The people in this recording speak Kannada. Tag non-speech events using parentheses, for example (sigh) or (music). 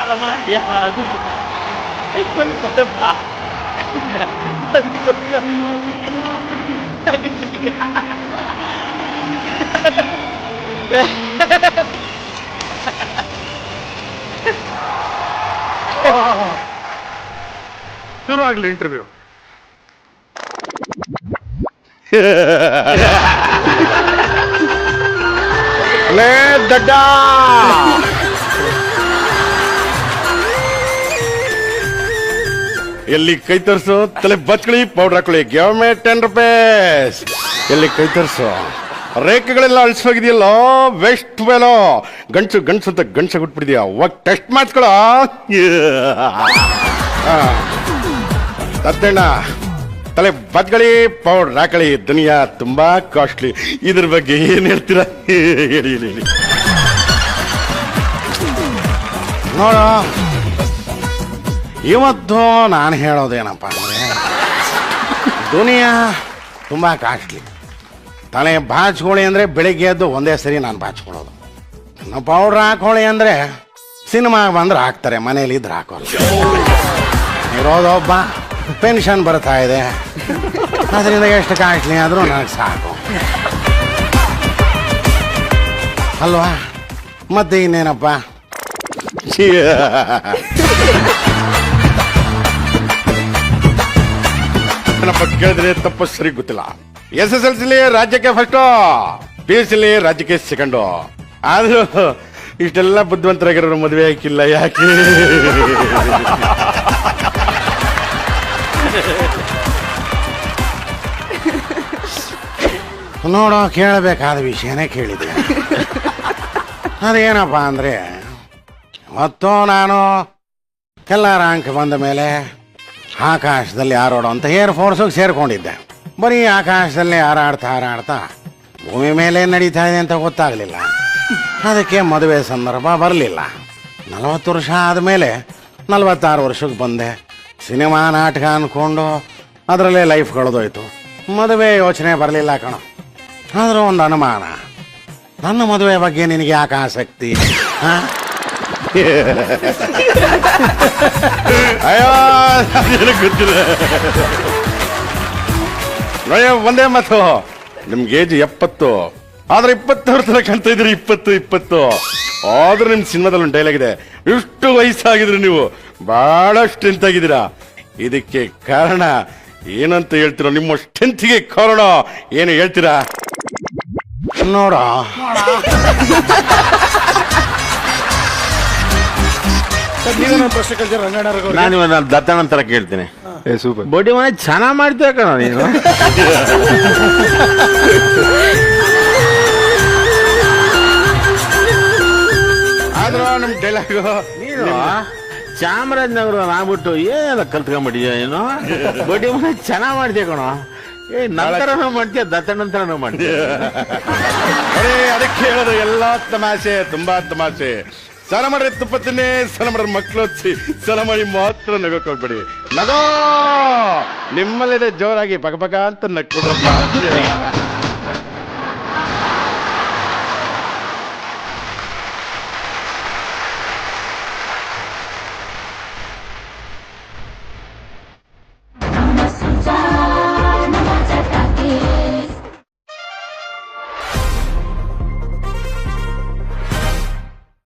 Alamak, ya aku Aku ni kau tebak Tak kau tengah Tak Oh. Sure, I'll interview. (laughs) ಲೇ ದಡ್ಡ. ಎಲ್ಲಿ ಕೈ ತರ್ಸು ತಲೆ ಬಚ್ಕಳಿ ಪೌಡರ್ ಹಾಕೊಳ್ಳಿ. ಗಿವ್ ಮೇ ಟೆನ್ ರುಪೀಸ್ ಎಲ್ಲಿ ಕೈ ತರ್ಸು? ರೇಖೆಗಳೆಲ್ಲ ಅಳಿಸೋಗಿದೆಯಲ್ಲ ವೆಸ್ಟ್ ಬೇಲೋ ಗಂಡ್ಸು ಗಂಡ್ಸು ಅಂತ ಗಂಡ್ಸ ಬಿಟ್ಬಿಡಿದ್ಯಾ ಅವಾಗ ಟೆಸ್ಟ್ ಮಾಡ್ಸ್ಕೊಳ. ತತ್ತಣ್ಣ (laughs) ತಲೆ ಬದ್ಗಳಿ ಪೌಡರ್ ಹಾಕಳಿ ದುನಿಯಾ ತುಂಬಾ ಕಾಸ್ಟ್ಲಿ ಇದ್ರ ಬಗ್ಗೆ ಏನ್ ಹೇಳ್ತೀರಾ? ಹೇಳಿ ಹೇಳಿ ನೋಡ, ಇವತ್ತು ನಾನು ಹೇಳೋದೇನಪ್ಪ ಅಂದ್ರೆ, ದುನಿಯಾ ತುಂಬಾ ಕಾಸ್ಟ್ಲಿ ತಲೆ ಬಾಚ್ಕೊಳ್ಳಿ ಅಂದ್ರೆ ಬೆಳಿಗ್ಗೆ ಎದ್ದು ಒಂದೇ ಸರಿ ನಾನು ಬಾಚ್ಕೊಳ್ಳೋದು. ಇನ್ನು ಪೌಡ್ರ್ ಹಾಕೋಳಿ ಅಂದ್ರೆ ಸಿನಿಮಾ ಬಂದ್ರೆ ಹಾಕ್ತಾರೆ, ಮನೇಲಿ ಇದ್ರೆ ಹಾಕೋಲ್ಲ. ಇರೋದೊಬ್ಬ ಪೆನ್ಷನ್ ಬರ್ತಾ ಇದೆ. ಅದರಿಂದ ಎಷ್ಟು ಕಾಸ್ಟ್ಲಿ ಆದರೂ ನನಗೆ ಸಾಕು. ಅಲ್ವಾ? ಮತ್ತೆ ಇನ್ನೇನಪ್ಪ? ಕೇಳಿದ್ರೆ ತಪ್ಪು ಸರಿ ಗೊತ್ತಿಲ್ಲ. ಎಸ್ ಎಸ್ ಎಲ್ ಸಿಲಿ ರಾಜ್ಯಕ್ಕೆ ಫಸ್ಟು ಪಿ ಎಸ್ ಸಿಲಿ ರಾಜ್ಯಕ್ಕೆ ಸೆಕೆಂಡು ಆದರೂ ಇಷ್ಟೆಲ್ಲ ಬುದ್ಧಿವಂತರಾಗಿರೋರು ಮದುವೆ ಹಾಕಿಲ್ಲ ಯಾಕೆ? (laughs) ನೋಡೋ, ಕೇಳಬೇಕಾದ ವಿಷಯನೇ ಕೇಳಿದೆ. ಅದೇನಪ್ಪ ಅಂದರೆ ಮತ್ತು ನಾನು ಎಲ್ಲ ರ್ಯಾಂಕ್ ಬಂದ ಮೇಲೆ ಆಕಾಶದಲ್ಲಿ ಹಾರಾಡೋ ಅಂತ ಏರ್ ಫೋರ್ಸಿಗೆ ಸೇರಿಕೊಂಡಿದ್ದೆ. ಬರೀ ಆಕಾಶದಲ್ಲಿ ಹಾರಾಡ್ತಾ ಹಾರಾಡ್ತಾ ಭೂಮಿ ಮೇಲೆ ನಡೀತಾ ಇದೆ ಅಂತ ಗೊತ್ತಾಗಲಿಲ್ಲ. ಅದಕ್ಕೆ ಮದುವೆ ಸಂದರ್ಭ ಬರಲಿಲ್ಲ. ನಲವತ್ತು ವರ್ಷ ಆದಮೇಲೆ ನಲವತ್ತಾರು ವರ್ಷಕ್ಕೆ ಬಂದೆ. ಸಿನಿಮಾ ನಾಟಕ ಅಂದ್ಕೊಂಡು ಅದರಲ್ಲೇ ಲೈಫ್ ಕಳೆದೋಯ್ತು. ಮದುವೆ ಯೋಚನೆ ಬರಲಿಲ್ಲ ಕಣೋ. ಆದರೂ ಒಂದು ಅನುಮಾನ. ನನ್ನ ಮದುವೆ ಬಗ್ಗೆ ನಿನಗೆ ಯಾಕೆ ಆಸಕ್ತಿ? ಅಯ್ಯೋ ಅಯ್ಯೋ, ಒಂದೇ ಮತ್ತು ನಿಮ್ಗೆ ಏಜ್ ಎಪ್ಪತ್ತು. ಆದ್ರೆ ಇಪ್ಪತ್ತು ವರ್ಷ ಕಾಣ್ತಾ ಇದ್ರಿ ಇಪ್ಪತ್ತು ಇಪ್ಪತ್ತು. ಆದ್ರೂ ನಿಮ್ ಸಿನಿಮಾದಲ್ಲಿ ಒಂದು ಡೈಲಾಗ್ ಇದೆ. ಇಷ್ಟು ವಯಸ್ಸಾಗಿದ್ರಿ ನೀವು. ಬಹಳ ಸ್ಟ್ರೆಂತ್ ಆಗಿದ್ದೀರಾ ಇದಕ್ಕೆ ಕಾರಣ ಏನಂತ ಹೇಳ್ತೀರೋ ನಿಮ್ಮ ಸ್ಟ್ರೆಂತ್ಗೆ ಕಾರಣ ಏನು ಹೇಳ್ತೀರಾ? ನೋಡ. ನಾನು ಇವಾಗ ದತ್ತಣ್ಣ ತರ ಕೇಳ್ತೀನಿ ಸೂಪರ್. ಬಡ್ಡಿ ಮನೆ ಚೆನ್ನಾಗಿ ಮಾಡ್ತೀಯ ಕಣ ನೀನು. (laughs) ನಮ್ ಡೈಲಾಗು? ನೀನು? ಚಾಮರಾಜನಗರ ಆಗ್ಬಿಟ್ಟು ಏನೆಲ್ಲ ಕಲ್ತ್ಕೊಂಡ್ಬಿಟ್ಟಿದ್ಯಾ ಏನು (laughs) ಬಡ್ಡಿ ಮನೆ ಚೆನ್ನಾಗ್ ಮಾಡ್ತೀಯ ಕಣ. ಏ ನಂತರನೂ ಮಾಡ್ತೀಯ ದತ್ತಣ್ಣಂತರನೂ ಮಾಡ್ತೀಯ? (laughs) ಅರೇ ಅದಕ್ಕೆ ಹೇಳೋದು ಎಲ್ಲಾ ತಮಾಷೆ ತುಂಬಾ ತಮಾಷೆ. ಸ್ನಾನ ಮಾಡ್ರೆ ತುಪ್ಪ ತಿನ್ನಿ ಸ್ನಾನ ಮಾಡ್ರೆ ಮಕ್ಳು ಹಚ್ಚಿ ಸ್ನಾನ ಮಾಡಿ ಮಾತ್ರ ನಗೋಕ್ ಹೋಗ್ಬೇಡಿ. ನಗೋ! ನಿಮ್ಮಲ್ಲಿದೆ ಜೋರಾಗಿ ಪಕ ಪಕ ಅಂತ ನಕ್ಕೊಡ್ರಪ್ಪ